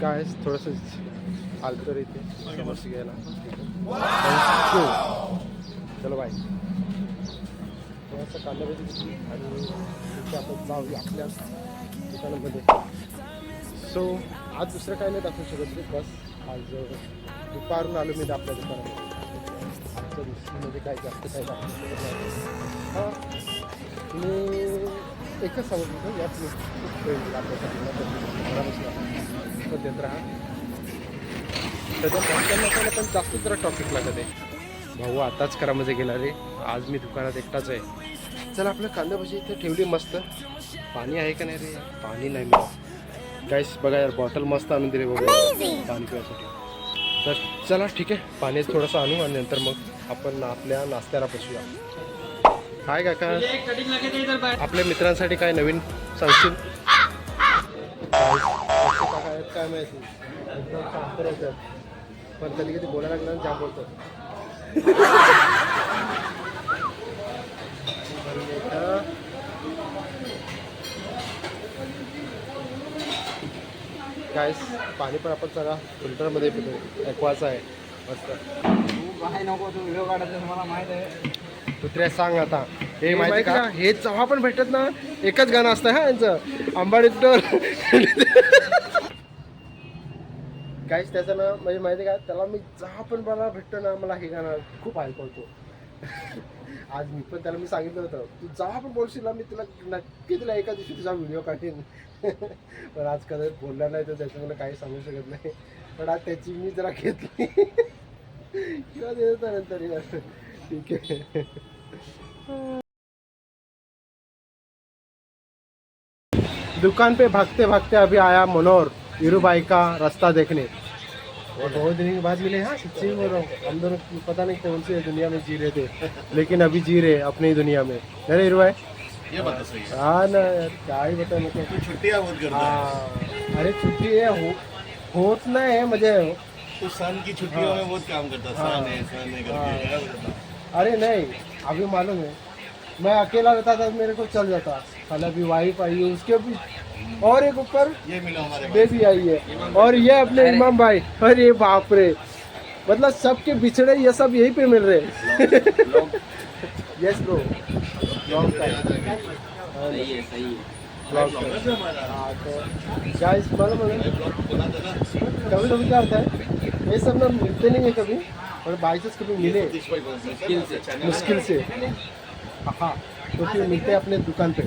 काय थोडस आलं तर इथे समोरची घ्यायला. चलो बाय थोडासा कांदा भजी आणि इथे आपण जाऊया आपल्या दुकानामध्ये सो आज दुसरं काय नाही दाखवू शकत रे बस. आज दुपारून आलो मी आपल्या दुकानामध्ये आजच्या दिवशीमध्ये काय जास्त काय दाखवू शकत नाही. हां मी एकच सांगत होतो यात मी खूप वेळ दिला आपल्यासाठी. ना तर देत राहा त्याच्या पटकन पण जास्त जरा टॉपिक लागत आहे. भाऊ आताच करामध्ये गेला रे आज मी दुकानात एकटाच आहे. चला आपलं कांदंभजी इथे ठेवली मस्त. पाणी आहे का नाही रे? पाणी नाही मिळत. गाईस बघा यार बॉटल मस्त आणून दिली बघा. पाणी पिण्यासाठी तर चला ठीक आहे. पाणी थोडंसं आणू आणि नंतर मग आपण आपल्या नाश्त्याला बसूया. हाय काका. आपल्या मित्रांसाठी काय नवीन सांगशील? आहेत काय माहिती. एकदम शांत राहतात पण कधी कधी बोलायला लागलं जाम बोलतात. गाईस पाणी पण आपण सगळा फिल्टरमध्ये पितो. एक्वाचं आहे. मस्त. काय नको तू व्हिडिओ काढायचं मला माहीत आहे. सांग आता. हे माहिती का? हे जेव्हा पण भेटत ना एकच गाणं असतं हा यांचं. आंबाडीवर काहीच त्याचं ना म्हणजे माहिती का त्याला मी जा पण मला भेटतो ना मला हे गाणं खूप ऐकवतो आज मी पण त्याला मी सांगितलं होतं तू जहा पण बोलशील ना मी तुला नक्की तुला एका दिवशी तुझा व्हिडिओ काढेन. पण आज कदाचित बोलला नाही तर त्याच्यामुळे काही सांगू शकत नाही. पण आज त्याची मी जरा घेतली. किंवा देतो नंतर यार. ठीक आहे. दुकान पे भागते भागते अभी आया मनोहर. वीरूबाई का रास्ता देखने। और बहुत दिन के बाद मिले हाँ सच्ची में बोल रहा हूँ हम दोनों पता नहीं कौन सी दुनिया में जी रहे थे लेकिन अभी जी रहे अपनी ही दुनिया में। अरे वीरूबाई ये बात तो सही है। हाँ ना यार क्या ही बता मतलब तू। छुट्टियाँ बहुत करता हाँ। अरे छुट्टी है हो होत नाही आहे म्हणजे तू सन की छुट्टियों हाँ। में बहुत काम करता है। सन है सन है करके। क्या अरे नहीं अभी मालूम है। मैं अकेला रहता था मेरे को चल जाता। अभी वाइफ आई है उसके भी और एक ऊपर ये मिला हमारे बेबी आई है। और ये अपने इमाम भाई। अरे बाप रे। मतलब सबके बिछड़े ये सब यहीं पे मिल रहे यस लॉन्ग सही है सही है। गाइस मालूम है कभी कभी क्या होता है? ये सब ना मिलते नहीं है कभी। और बाई चांस कभी मिले? मुश्किल से मुश्किल से। हाँ तो फिर मिलते हैं अपने दुकान पे।